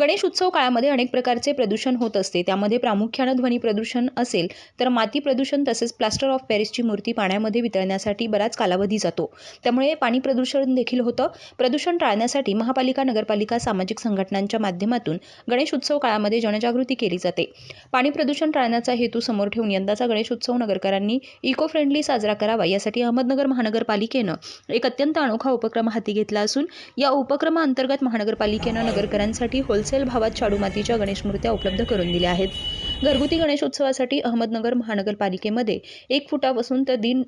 गणेश उत्सव काळामध्ये अनेक प्रकारचे प्रदूषण होत असते. त्यामध्ये प्रामुख्यानं ध्वनी प्रदूषण असेल तर माती प्रदूषण तसेच प्लास्टर ऑफ पॅरिसची मूर्ती पाण्यामध्ये वितळण्यासाठी बराच कालावधी जातो. त्यामुळे पाणी प्रदूषण देखील होतं. प्रदूषण टाळण्यासाठी महापालिका नगरपालिका सामाजिक संघटनांच्या माध्यमातून गणेश उत्सव काळामध्ये जनजागृती केली जाते. पाणी प्रदूषण टाळण्याचा हेतू समोर ठेवून यंदाचा गणेश उत्सव नगरकरांनी इको फ्रेंडली साजरा करावा यासाठी अहमदनगर महानगरपालिकेनं एक अत्यंत अनोखा उपक्रम हाती घेतला असून या उपक्रमाअंतर्गत महानगरपालिकेनं नगरकरांसाठी होलसेल भावात शाडू मातीच्या गणेश मूर्त्या उपलब्ध करून दिल्या आहेत. घरगुती गणेशोत्सवासाठी अहमदनगर महानगरपालिकेमध्ये एक फुटापासून तर दिन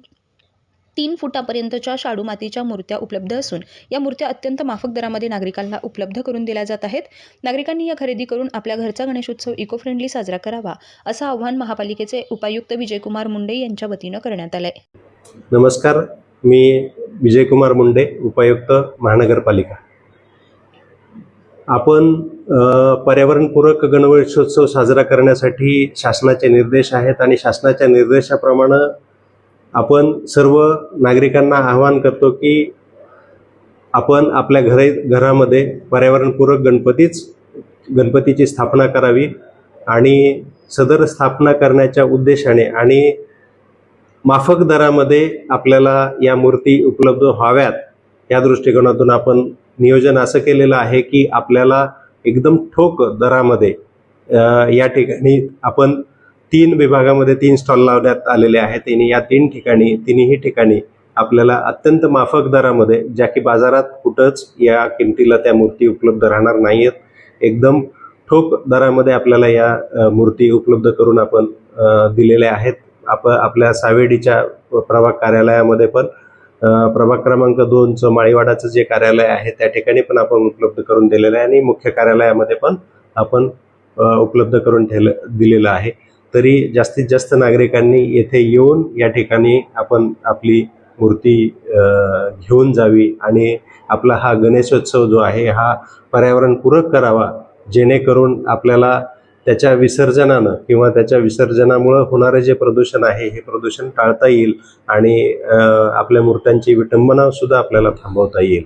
तीन फुटापर्यंतच्या शाडू मातीच्या मूर्त्या उपलब्ध असून या मूर्त्या अत्यंत माफक दरामध्ये नागरिकांना उपलब्ध करून दिल्या जात आहेत. नागरिकांनी या खरेदी करून आपल्या घरचा गणेशोत्सव इको फ्रेंडली साजरा करावा असं आव्हान महापालिकेचे उपायुक्त विजयकुमार मुंडे यांच्या वतीनं करण्यात आलंय. नमस्कार मी विजयकुमार मुंडे उपायुक्त महानगरपालिका. आपण पर्यावरणपूरक गणवेशोत्सव साजरा करण्यासाठी शासनाचे निर्देश आहेत आणि शासनाच्या निर्देशाप्रमाणे आपण सर्व नागरिकांना आवाहन करतो की आपण आपल्या घरे घरामध्ये पर्यावरणपूरक गणपतीच गणपतीची स्थापना करावी आणि सदर स्थापना करण्याच्या उद्देशाने आणि माफक दरामध्ये आपल्याला या मूर्ती उपलब्ध व्हाव्यात या दृष्टिकोनातून आपण नियोजन असं केलेलं आहे की आपल्याला एकदम ठोक दरामध्ये या ठिकाणी आपण तीन विभागामध्ये तीन स्टॉल लावण्यात आलेले आहेत. आणि या तीन ठिकाणी तिन्ही ठिकाणी आपल्याला अत्यंत माफक दरामध्ये ज्या की बाजारात कुठंच या किमतीला त्या मूर्ती उपलब्ध राहणार नाही आहेत एकदम ठोक दरामध्ये आपल्याला या मूर्ती उपलब्ध करून आपण दिलेल्या आहेत. आप आपल्या सावेडीच्या प्रभाग कार्यालयामध्ये पण प्रभाग क्रमांक दोनचं माळीवाडाचं जे कार्यालय आहे त्या ठिकाणी पण आपण उपलब्ध करून दिलेलं आहे आणि मुख्य कार्यालयामध्ये पण आपण उपलब्ध करून ठेवलं दिलेलं आहे. तरी जास्तीत जास्त नागरिकांनी येथे येऊन या ठिकाणी आपण आपली मूर्ती घेऊन जावी आणि आपला हा गणेशोत्सव जो आहे हा पर्यावरणपूरक करावा जेणेकरून आपल्याला त्याच्या विसर्जनानं किंवा त्याच्या विसर्जनामुळं होणारे जे प्रदूषण आहे हे प्रदूषण टाळता येईल आणि आपल्या मूर्त्यांची विटंबना सुद्धा आपल्याला थांबवता येईल.